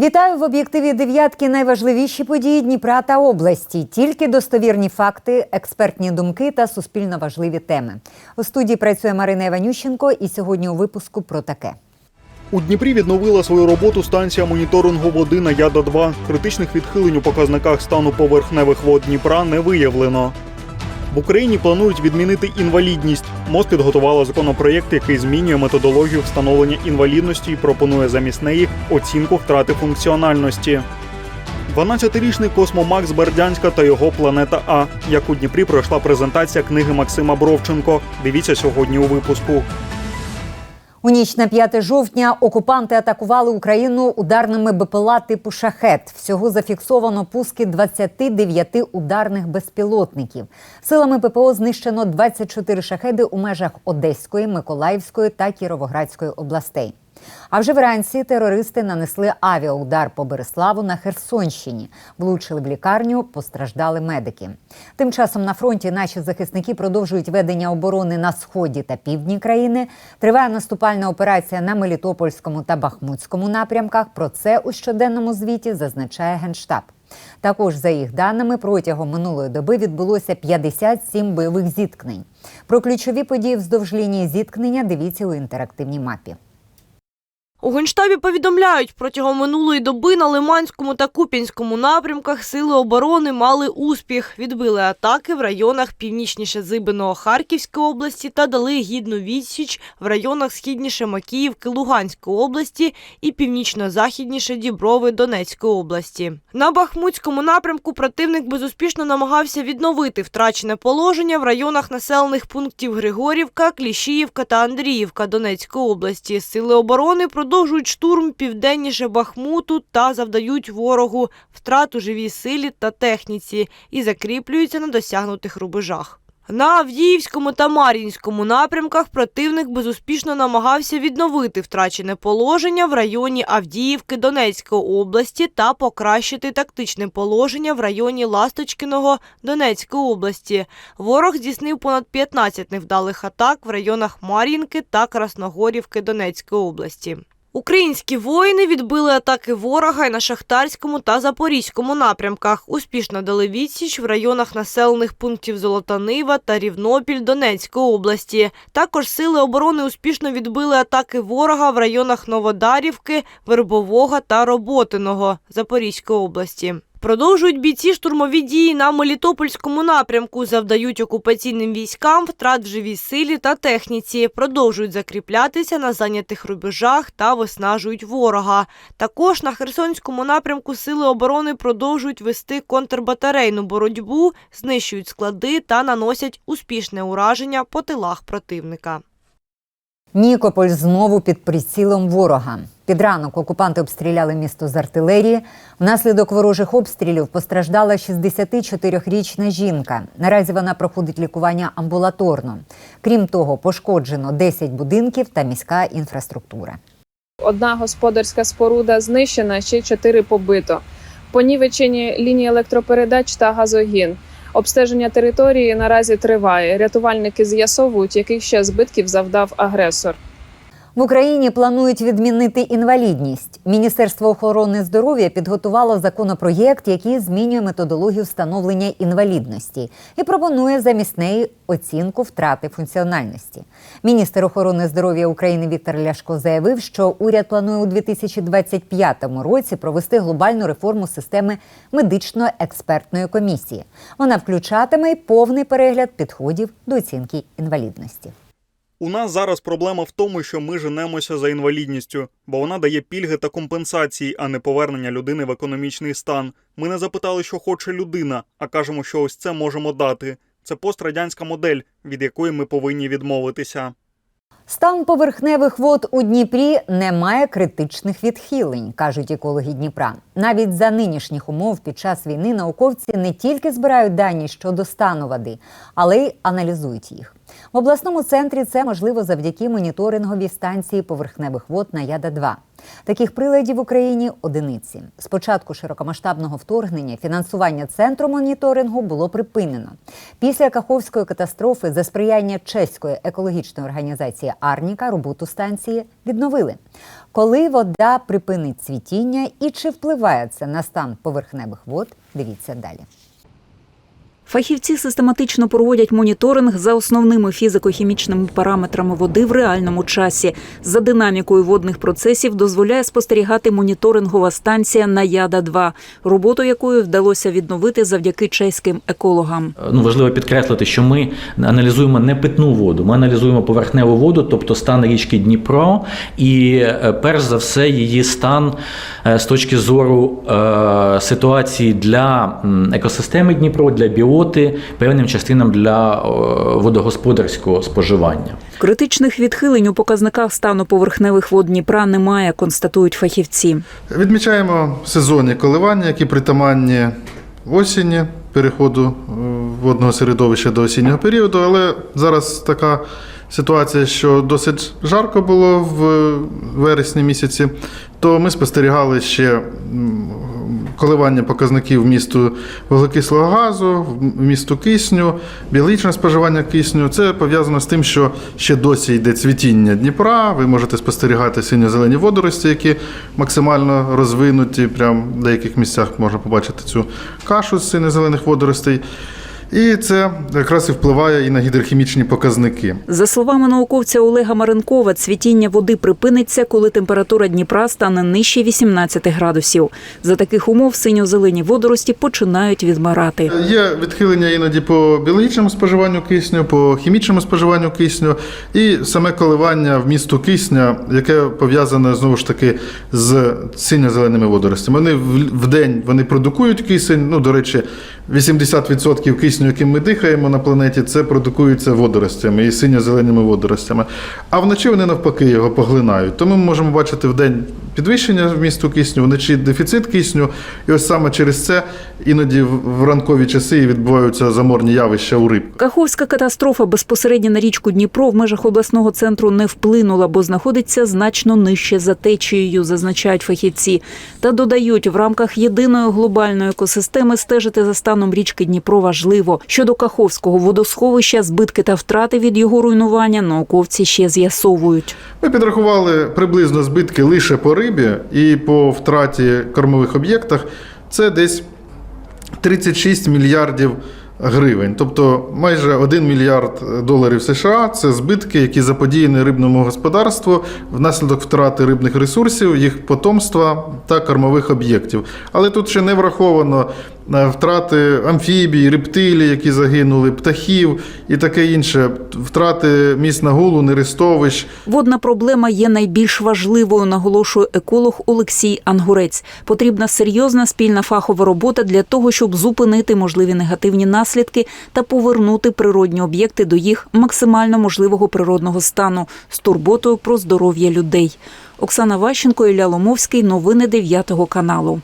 Вітаю в об'єктиві дев'ятки. Найважливіші події Дніпра та області. Тільки достовірні факти, експертні думки та суспільно важливі теми. У студії працює Марина Іванющенко, і сьогодні у випуску про таке. У Дніпрі відновила свою роботу станція моніторингу води на Яда 2 Критичних відхилень у показниках стану поверхневих вод Дніпра не виявлено. В Україні планують відмінити інвалідність. МОЗ підготувала законопроєкт, який змінює методологію встановлення інвалідності і пропонує замість неї оцінку втрати функціональності. 12-річний космомак з Бердянська та його планета А. Як у Дніпрі пройшла презентація книги Максима Бровченко. Дивіться сьогодні у випуску. У ніч на 5 жовтня окупанти атакували Україну ударними БПЛА типу шахет. Всього зафіксовано пуски 29 ударних безпілотників. Силами ППО знищено 24 шахеди у межах Одеської, Миколаївської та Кіровоградської областей. А вже вранці терористи нанесли авіаудар по Береславу на Херсонщині. Влучили в лікарню, постраждали медики. Тим часом на фронті наші захисники продовжують ведення оборони на сході та півдні країни. Триває наступальна операція на Мелітопольському та Бахмутському напрямках. Про це у щоденному звіті зазначає генштаб. Також, за їх даними, протягом минулої доби відбулося 57 бойових зіткнень. Про ключові події вздовж лінії зіткнення дивіться у інтерактивній мапі. У Генштабі повідомляють, протягом минулої доби на Лиманському та Куп'янському напрямках сили оборони мали успіх. Відбили атаки в районах північніше Зибиного Харківської області та дали гідну відсіч в районах східніше Макіївки Луганської області і північно-західніше Діброви Донецької області. На Бахмутському напрямку противник безуспішно намагався відновити втрачене положення в районах населених пунктів Григорівка, Кліщіївка та Андріївка Донецької області. Сили оборони продовжують штурм південніше Бахмуту та завдають ворогу втрат у живій силі та техніці і закріплюються на досягнутих рубежах. На Авдіївському та Мар'їнському напрямках противник безуспішно намагався відновити втрачене положення в районі Авдіївки Донецької області та покращити тактичне положення в районі Ласточкиного Донецької області. Ворог здійснив понад 15 невдалих атак в районах Мар'їнки та Красногорівки Донецької області. Українські воїни відбили атаки ворога і на Шахтарському та Запорізькому напрямках. Успішно дали відсіч в районах населених пунктів Золота Нива та Рівнопіль Донецької області. Також сили оборони успішно відбили атаки ворога в районах Новодарівки, Вербового та Роботиного Запорізької області. Продовжують бійці штурмові дії на Мелітопольському напрямку, завдають окупаційним військам втрат в живій силі та техніці, продовжують закріплятися на зайнятих рубежах та виснажують ворога. Також на Херсонському напрямку сили оборони продовжують вести контрбатарейну боротьбу, знищують склади та наносять успішне ураження по тилах противника. Нікополь знову під прицілом ворога. Під ранок окупанти обстріляли місто з артилерії. Внаслідок ворожих обстрілів постраждала 64-річна жінка. Наразі вона проходить лікування амбулаторно. Крім того, пошкоджено 10 будинків та міська інфраструктура. Одна господарська споруда знищена, ще чотири побито. Понівечені лінії електропередач та газогін. Обстеження території наразі триває. Рятувальники з'ясовують, яких ще збитків завдав агресор. В Україні планують відмінити інвалідність. Міністерство охорони здоров'я підготувало законопроєкт, який змінює методологію встановлення інвалідності і пропонує замість неї оцінку втрати функціональності. Міністр охорони здоров'я України Віктор Ляшко заявив, що уряд планує у 2025 році провести глобальну реформу системи медично-експертної комісії. Вона включатиме й повний перегляд підходів до оцінки інвалідності. У нас зараз проблема в тому, що ми женемося за інвалідністю, бо вона дає пільги та компенсації, а не повернення людини в економічний стан. Ми не запитали, що хоче людина, а кажемо, що ось це можемо дати. Це пострадянська модель, від якої ми повинні відмовитися. Стан поверхневих вод у Дніпрі не має критичних відхилень, кажуть екологи Дніпра. Навіть за нинішніх умов під час війни науковці не тільки збирають дані щодо стану води, але й аналізують їх. В обласному центрі це можливо завдяки моніторинговій станції поверхневих вод на Яда-2. Таких приладів в Україні одиниці. З початку широкомасштабного вторгнення фінансування центру моніторингу було припинено. Після Каховської катастрофи за сприяння чеської екологічної організації Арніка роботу станції відновили. Коли вода припинить цвітіння і чи впливає це на стан поверхневих вод, дивіться далі. Фахівці систематично проводять моніторинг за основними фізико-хімічними параметрами води в реальному часі. За динамікою водних процесів дозволяє спостерігати моніторингова станція Наяда 2 роботу якої вдалося відновити завдяки чеським екологам. Ну, важливо підкреслити, що ми аналізуємо не питну воду, ми аналізуємо поверхневу воду, тобто стан річки Дніпро, і е, перш за все її стан е, з точки зору е, ситуації для екосистеми Дніпро, для біоти, певним частинам для е, водогосподарського споживання. Критичних відхилень у показниках стану поверхневих вод Дніпра немає, констатують фахівці. Відмічаємо сезонні коливання, які притаманні осінні, переходу е, водного середовища до осіннього періоду, але зараз така ситуація, що досить жарко було в вересні місяці, то ми спостерігали ще коливання показників вмісту вуглекислого газу, вмісту кисню, біологічне споживання кисню. Це пов'язано з тим, що ще досі йде цвітіння Дніпра. Ви можете спостерігати синьо-зелені водорості, які максимально розвинуті. Прям в деяких місцях можна побачити цю кашу з синьо-зелених водоростей. І це якраз і впливає і на гідрохімічні показники. За словами науковця Олега Маренкова, цвітіння води припиниться, коли температура Дніпра стане нижче 18 градусів. За таких умов синьо-зелені водорості починають відмирати. Є відхилення іноді по біологічному споживанню кисню, по хімічному споживанню кисню, і саме коливання вмісту кисня, яке пов'язане знову ж таки з синьо-зеленими водоростями. Вони в- в день вони продукують кисень. Ну, до речі, 80% кисню, яким ми дихаємо на планеті, це продукується водоростями і синьо-зеленими водоростями. А вночі вони навпаки його поглинають. Тому ми можемо бачити в день підвищення вмісту кисню, вночі дефіцит кисню. І ось саме через це іноді в ранкові часи і відбуваються заморні явища у риб. Каховська катастрофа безпосередньо на річку Дніпро в межах обласного центру не вплинула, бо знаходиться значно нижче за течією, зазначають фахівці. Та додають, в рамках єдиної глобальної екосистеми стежити за станом річки Дніпро важливо. Щодо Каховського водосховища, збитки та втрати від його руйнування науковці ще з'ясовують. Ми підрахували приблизно збитки лише по рибі і по втраті кормових об'єктах. Це десь 36 мільярдів гривень, тобто майже 1 мільярд доларів США це збитки, які заподіяні рибному господарству внаслідок втрати рибних ресурсів, їх потомства та кормових об'єктів. Але тут ще не враховано втрати амфібій, рептилій, які загинули, птахів і таке інше, втрати місць нагулу, нерестовищ. Водна проблема є найбільш важливою, наголошує еколог Олексій Ангурець. Потрібна серйозна спільна фахова робота для того, щоб зупинити можливі негативні наслідки та повернути природні об'єкти до їх максимально можливого природного стану з турботою про здоров'я людей. Оксана Ващенко, Ілля Ломовський. Новини 9 каналу.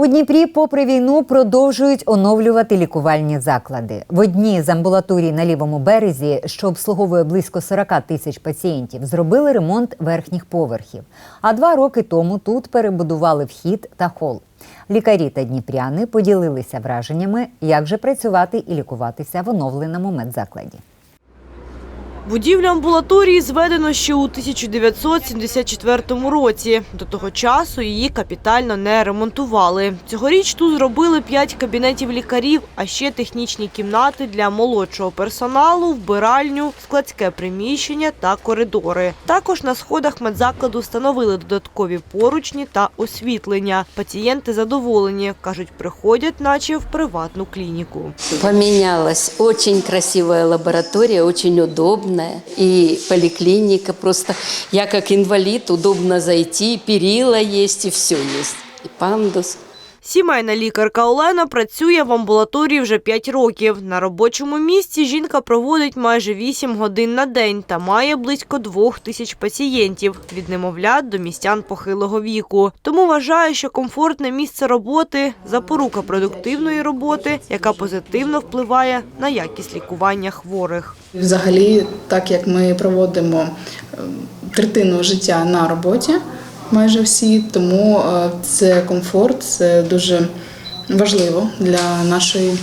У Дніпрі, попри війну, продовжують оновлювати лікувальні заклади. В одній з амбулаторій на лівому березі, що обслуговує близько 40 тисяч пацієнтів, зробили ремонт верхніх поверхів. А два роки тому тут перебудували вхід та хол. Лікарі та дніпряни поділилися враженнями, як же працювати і лікуватися в оновленому медзакладі. Будівлю амбулаторії зведено ще у 1974 році. До того часу її капітально не ремонтували. Цьогоріч тут зробили п'ять кабінетів лікарів, а ще технічні кімнати для молодшого персоналу, вбиральню, складське приміщення та коридори. Також на сходах медзакладу встановили додаткові поручні та освітлення. Пацієнти задоволені, кажуть, приходять, наче в приватну клініку. Поменялась. Очень красивая лаборатория, очень удобная. И поликлиника просто. Я как инвалид, удобно зайти, перила есть и все есть. И пандус. Сімейна лікарка Олена працює в амбулаторії вже 5 років. На робочому місці жінка проводить майже 8 годин на день та має близько двох тисяч пацієнтів від немовлят до містян похилого віку. Тому вважає, що комфортне місце роботи запорука продуктивної роботи, яка позитивно впливає на якість лікування хворих. Взагалі, так як ми проводимо е, третину життя на роботі, майже всі, тому е, це комфорт, це дуже важливо для нашої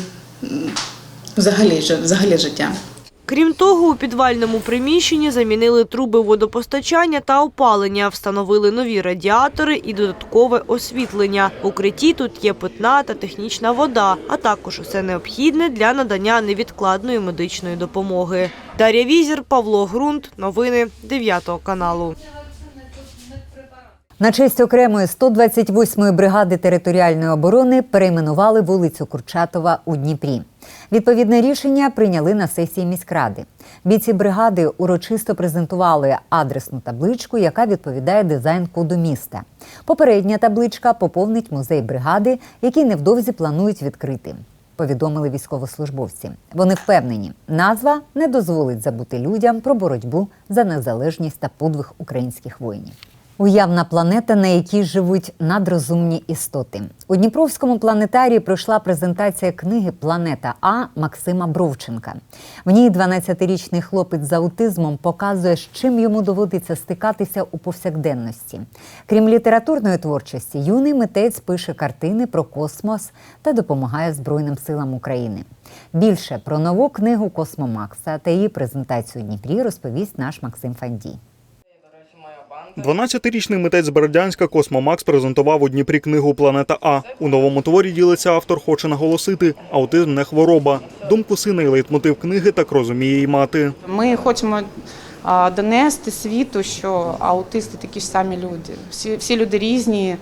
взагалі, взагалі життя. Крім того, у підвальному приміщенні замінили труби водопостачання та опалення, встановили нові радіатори і додаткове освітлення. В укритті тут є питна та технічна вода, а також усе необхідне для надання невідкладної медичної допомоги. Дар'я Візір, Павло Грунт. Новини 9 каналу. На честь окремої 128-ї бригади територіальної оборони перейменували вулицю Курчатова у Дніпрі. Відповідне рішення прийняли на сесії міськради. Бійці бригади урочисто презентували адресну табличку, яка відповідає дизайн-коду міста. Попередня табличка поповнить музей бригади, який невдовзі планують відкрити. Повідомили військовослужбовці. Вони впевнені, назва не дозволить забути людям про боротьбу за незалежність та подвиг українських воїнів. Уявна планета, на якій живуть надрозумні істоти. У Дніпровському планетарії пройшла презентація книги Планета А Максима Бровченка. В ній 12-річний хлопець з аутизмом показує, з чим йому доводиться стикатися у повсякденності. Крім літературної творчості, юний митець пише картини про космос та допомагає Збройним силам України. Більше про нову книгу Космомакса та її презентацію у Дніпрі розповість наш Максим Фандій. 12-річний митець з Бердянська Космо Макс презентував у Дніпрі книгу Планета А. У новому творі ділиться автор, хоче наголосити: аутизм не хвороба. Думку сина і лейтмотив книги так розуміє і мати. Ми хочемо донести світу, що аутисти такі ж самі люди. Всі, всі люди різні,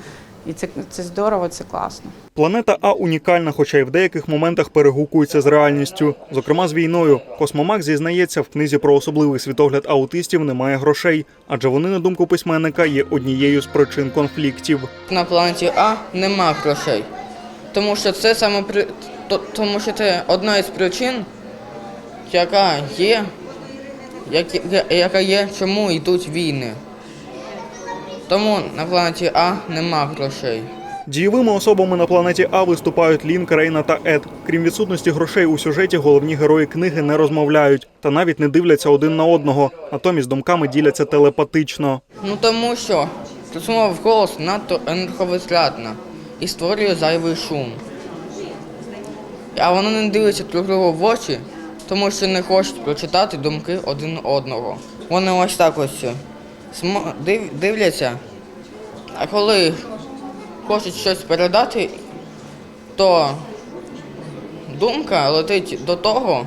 і це, це здорово, це класно. Планета А унікальна, хоча й в деяких моментах перегукується з реальністю, зокрема з війною. Космомак зізнається, в книзі про особливий світогляд аутистів немає грошей, адже вони, на думку письменника, є однією з причин конфліктів. На планеті А нема грошей. Тому що це саме при... тому що це одна із причин, яка є, як... яка є, чому йдуть війни. Тому на планеті А нема грошей. Дієвими особами на планеті А виступають Лін, Крейна та Ед. Крім відсутності грошей у сюжеті, головні герої книги не розмовляють та навіть не дивляться один на одного. Натомість думками діляться телепатично. Ну тому що розмова в голос надто енерговитратна і створює зайвий шум. А вони не дивляться друг другу в очі, тому що не хочуть прочитати думки один одного. Вони ось так ось дивляться, а коли хочуть щось передати, то думка летить до того,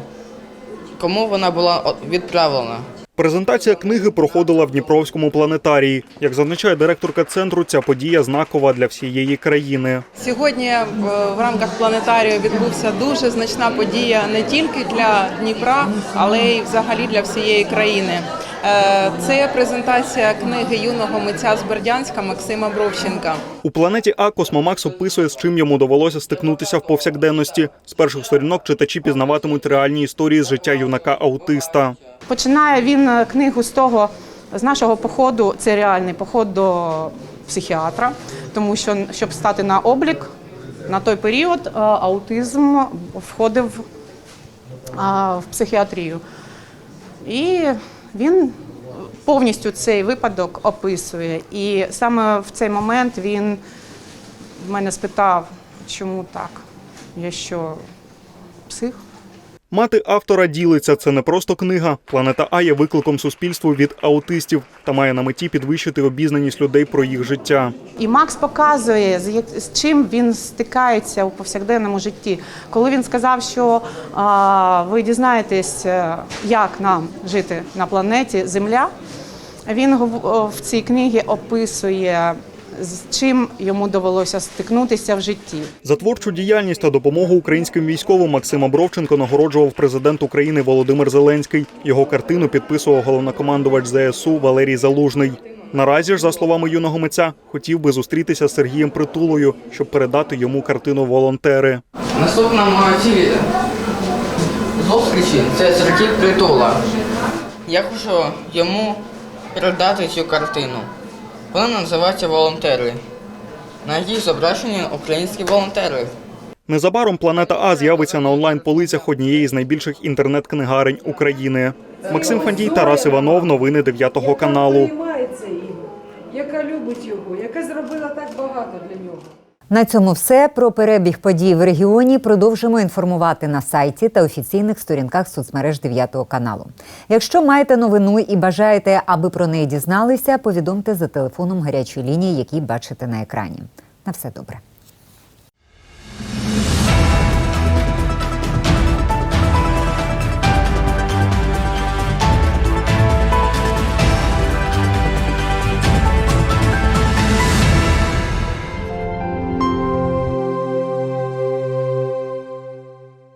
кому вона була відправлена. Презентація книги проходила в Дніпровському планетарії. Як зазначає директорка центру, ця подія знакова для всієї країни. Сьогодні е, в рамках планетарію відбувся дуже значна подія не тільки для Дніпра, але й взагалі для всієї країни. Е, Це презентація книги юного митця з Бердянська Максима Бровченка. У планеті А Космомакс описує, з чим йому довелося стикнутися в повсякденності. З перших сторінок читачі пізнаватимуть реальні історії з життя юнака аутиста. Починає він е, книгу з того, з нашого походу, це реальний поход до психіатра, тому що щоб стати на облік на той період, е, аутизм входив в психіатрію. І він повністю цей випадок описує. І саме в цей момент він мене спитав, чому так? Я що, псих? Мати автора ділиться. Це не просто книга. Планета А є викликом суспільству від аутистів та має на меті підвищити обізнаність людей про їх життя. І Макс показує, з чим він стикається у повсякденному житті. Коли він сказав, що а, ви дізнаєтесь, е, як нам жити на планеті Земля, він в цій книгі описує, з чим йому довелося стикнутися в житті. За творчу діяльність та допомогу українським військовим Максима Бровченко нагороджував президент України Володимир Зеленський. Його картину підписував головнокомандувач ЗСУ Валерій Залужний. Наразі ж, за словами юного митця, хотів би зустрітися з Сергієм Притулою, щоб передати йому картину волонтери. Наступна моя ціль зустрічі це Сергій Притула. Я хочу йому передати цю картину. Вона називається Волонтери. На її зображені українські волонтери. Незабаром планета А з'явиться на онлайн-полицях однієї з найбільших інтернет-книгарень України. Максим Фандій, Тарас Іванов. Новини 9 каналу. Яка любить його, яка зробила так багато для нього. На цьому все про перебіг подій в регіоні продовжимо інформувати на сайті та офіційних сторінках соцмереж 9 каналу. Якщо маєте новину і бажаєте, аби про неї дізналися, повідомте за телефоном гарячої лінії, який бачите на екрані. На все добре.